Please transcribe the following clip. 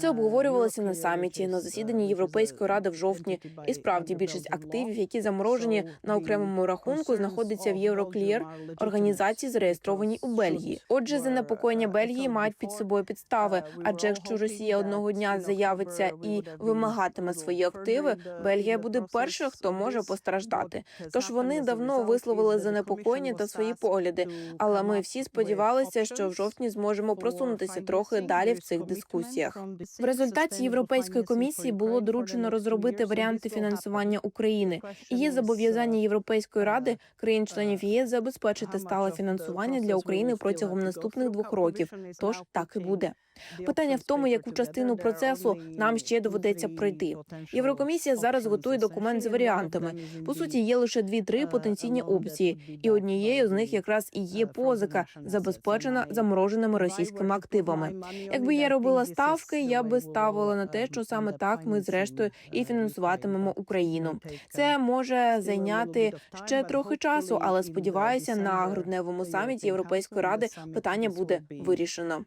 Це обговорювалося на саміті на засіданні Європейської ради в жовтні. І справді більшість активів, які заморожені на окремому рахунку, знаходиться в Євроклір, організації зареєстрованій у Бельгії. Отже, занепокоєння Бельгії мають під собою підстави. Адже якщо Росія одного дня заявиться і вимагатиме свої активи, Бельгія буде першою, хто може постраждати. Тож вони давно висловили занепокоєння та свої погляди. Але ми всі сподівалися, що в жовтні зможемо просунутися трохи далі в цих дискусіях. В результаті Європейської комісії було доручено розробити варіанти фінансування України. І є зобов'язання Європейської ради країн-членів ЄС забезпечити стале фінансування для України протягом наступних двох років. Тож так і буде. Питання в тому, яку частину процесу нам ще доведеться пройти. Єврокомісія зараз готує документ з варіантами. По суті, є лише дві-три потенційні опції, і однією з них якраз і є позика, забезпечена замороженими російськими активами. Якби я робила ставки, я би ставила на те, що саме так ми зрештою і фінансуватимемо Україну. Це може зайняти ще трохи часу, але сподіваюся, на грудневому саміті Європейської ради питання буде вирішено.